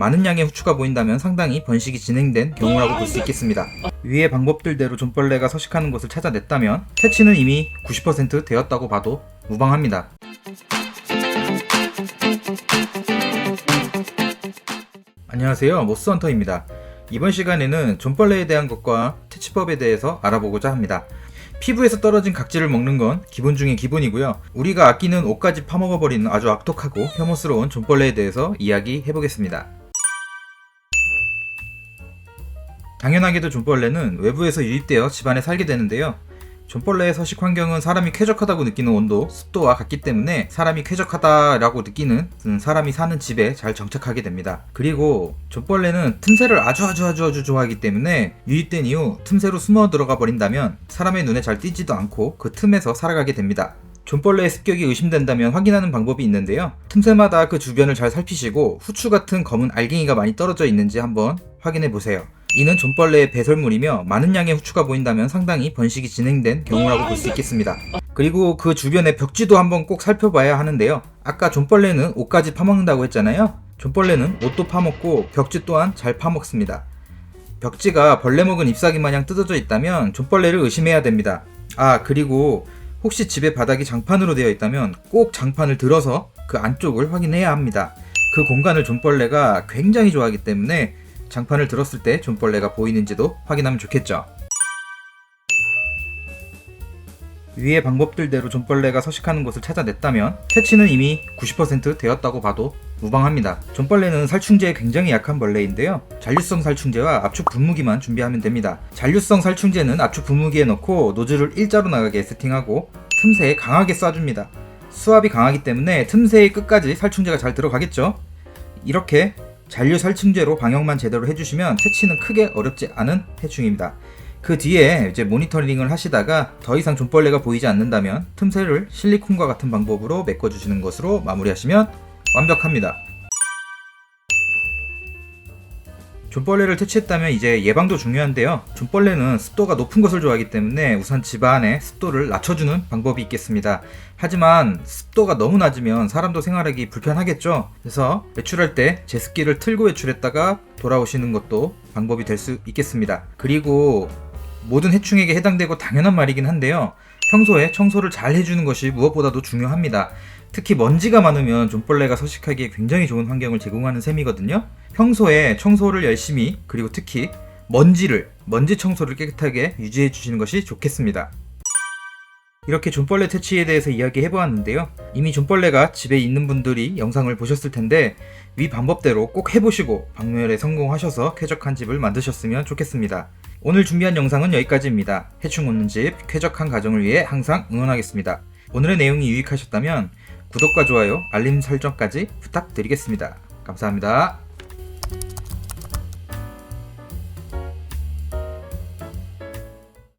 많은 양의 후추가 보인다면 상당히 번식이 진행된 경우라고 볼 수 있겠습니다. 위의 방법들대로 존벌레가 서식하는 곳을 찾아냈다면 퇴치는 이미 90% 되었다고 봐도 무방합니다. 안녕하세요. 모스헌터입니다. 이번 시간에는 존벌레에 대한 것과 퇴치법에 대해서 알아보고자 합니다. 피부에서 떨어진 각질을 먹는 건 기본 중의 기본이고요. 우리가 아끼는 옷까지 파먹어버리는 아주 악독하고 혐오스러운 존벌레에 대해서 이야기해 보겠습니다. 당연하게도 존벌레는 외부에서 유입되어 집안에 살게 되는데요. 존벌레의 서식 환경은 사람이 쾌적하다고 느끼는 온도, 습도와 같기 때문에 사람이 쾌적하다라고 느끼는 음, 사람이 사는 집에 잘 정착하게 됩니다. 그리고 존벌레는 틈새를 아주 아주 아주 아주 좋아하기 때문에 유입된 이후 틈새로 숨어 들어가 버린다면 사람의 눈에 잘 띄지도 않고 그 틈에서 살아가게 됩니다. 존벌레의 습격이 의심된다면 확인하는 방법이 있는데요. 틈새마다 그 주변을 잘 살피시고 후추 같은 검은 알갱이가 많이 떨어져 있는지 한번 확인해 보세요. 이는 존벌레의 배설물이며 많은 양의 후추가 보인다면 상당히 번식이 진행된 경우라고 볼 수 있겠습니다. 그리고 그 주변의 벽지도 한번 꼭 살펴봐야 하는데요. 아까 존벌레는 옷까지 파먹는다고 했잖아요. 존벌레는 옷도 파먹고 벽지 또한 잘 파먹습니다. 벽지가 벌레 먹은 잎사귀 마냥 뜯어져 있다면 존벌레를 의심해야 됩니다. 아, 그리고 혹시 집의 바닥이 장판으로 되어 있다면 꼭 장판을 들어서 그 안쪽을 확인해야 합니다. 그 공간을 존벌레가 굉장히 좋아하기 때문에 장판을 들었을 때 존벌레가 보이는지도 확인하면 좋겠죠. 위의 방법들대로 존벌레가 서식하는 곳을 찾아냈다면 퇴치는 이미 90% 되었다고 봐도 무방합니다. 존벌레는 살충제에 굉장히 약한 벌레인데요. 잔류성 살충제와 압축 분무기만 준비하면 됩니다. 잔류성 살충제는 압축 분무기에 넣고 노즐을 일자로 나가게 세팅하고 틈새에 강하게 쏴줍니다. 수압이 강하기 때문에 틈새의 끝까지 살충제가 잘 들어가겠죠. 이렇게 잔류 살충제로 방역만 제대로 해주시면 퇴치는 크게 어렵지 않은 해충입니다. 그 뒤에 이제 모니터링을 하시다가 더 이상 존벌레가 보이지 않는다면 틈새를 실리콘과 같은 방법으로 메꿔주시는 것으로 마무리하시면 완벽합니다. 존벌레를 퇴치했다면 이제 예방도 중요한데요. 존벌레는 습도가 높은 것을 좋아하기 때문에 우선 집안의 습도를 낮춰주는 방법이 있겠습니다. 하지만 습도가 너무 낮으면 사람도 생활하기 불편하겠죠. 그래서 외출할 때 제습기를 틀고 외출했다가 돌아오시는 것도 방법이 될 수 있겠습니다. 그리고 모든 해충에게 해당되고 당연한 말이긴 한데요. 평소에 청소를 잘 해주는 것이 무엇보다도 중요합니다. 특히 먼지가 많으면 존벌레가 서식하기에 굉장히 좋은 환경을 제공하는 셈이거든요. 평소에 청소를 열심히 그리고 특히 먼지를 먼지 청소를 깨끗하게 유지해 주시는 것이 좋겠습니다. 이렇게 존벌레 퇴치에 대해서 이야기해 보았는데요. 이미 존벌레가 집에 있는 분들이 영상을 보셨을 텐데 위 방법대로 꼭 해보시고 박멸에 성공하셔서 쾌적한 집을 만드셨으면 좋겠습니다. 오늘 준비한 영상은 여기까지입니다. 해충 없는 집, 쾌적한 가정을 위해 항상 응원하겠습니다. 오늘의 내용이 유익하셨다면 구독과 좋아요, 알림 설정까지 부탁드리겠습니다. 감사합니다.